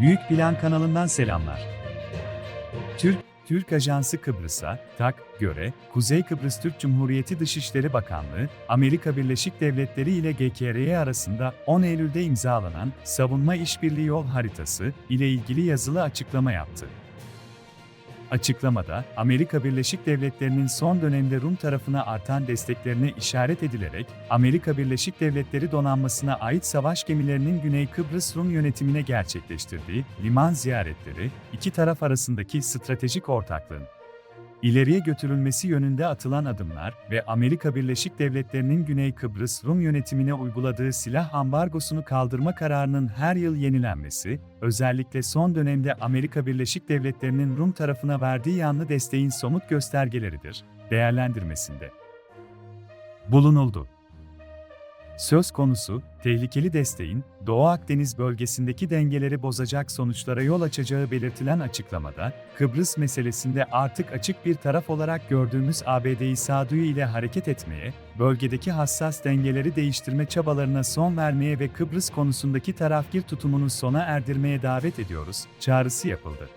Büyük Plan kanalından selamlar. Türk Türk Ajansı Kıbrıs'a, TAK, göre, Kuzey Kıbrıs Türk Cumhuriyeti Dışişleri Bakanlığı, Amerika Birleşik Devletleri ile GKRY arasında 10 Eylül'de imzalanan Savunma İşbirliği Yol Haritası ile ilgili yazılı açıklama yaptı. Açıklamada, Amerika Birleşik Devletleri'nin son dönemde Rum tarafına artan desteklerine işaret edilerek, Amerika Birleşik Devletleri donanmasına ait savaş gemilerinin Güney Kıbrıs Rum yönetimine gerçekleştirdiği liman ziyaretleri, iki taraf arasındaki stratejik ortaklığın ileriye götürülmesi yönünde atılan adımlar ve Amerika Birleşik Devletleri'nin Güney Kıbrıs Rum yönetimine uyguladığı silah ambargosunu kaldırma kararının her yıl yenilenmesi, özellikle son dönemde Amerika Birleşik Devletleri'nin Rum tarafına verdiği yanlı desteğin somut göstergeleridir, değerlendirmesinde bulunuldu. Söz konusu, tehlikeli desteğin, Doğu Akdeniz bölgesindeki dengeleri bozacak sonuçlara yol açacağı belirtilen açıklamada, Kıbrıs meselesinde artık açık bir taraf olarak gördüğümüz ABD'yi sağduyu ile hareket etmeye, bölgedeki hassas dengeleri değiştirme çabalarına son vermeye ve Kıbrıs konusundaki tarafgir tutumunu sona erdirmeye davet ediyoruz, çağrısı yapıldı.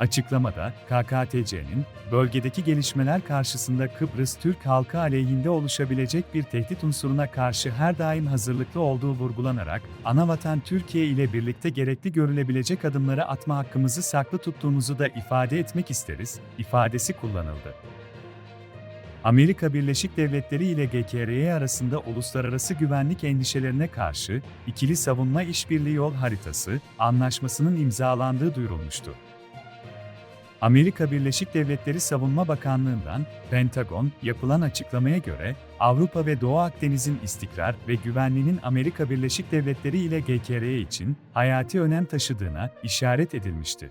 Açıklamada, KKTC'nin, bölgedeki gelişmeler karşısında Kıbrıs Türk halkı aleyhinde oluşabilecek bir tehdit unsuruna karşı her daim hazırlıklı olduğu vurgulanarak, anavatan Türkiye ile birlikte gerekli görülebilecek adımları atma hakkımızı saklı tuttuğumuzu da ifade etmek isteriz, ifadesi kullanıldı. Amerika Birleşik Devletleri ile GKRY arasında uluslararası güvenlik endişelerine karşı ikili savunma işbirliği yol haritası anlaşmasının imzalandığı duyurulmuştu. Amerika Birleşik Devletleri Savunma Bakanlığı'ndan, Pentagon, yapılan açıklamaya göre, Avrupa ve Doğu Akdeniz'in istikrar ve güvenliğinin Amerika Birleşik Devletleri ile GKR için hayati önem taşıdığına işaret edilmişti.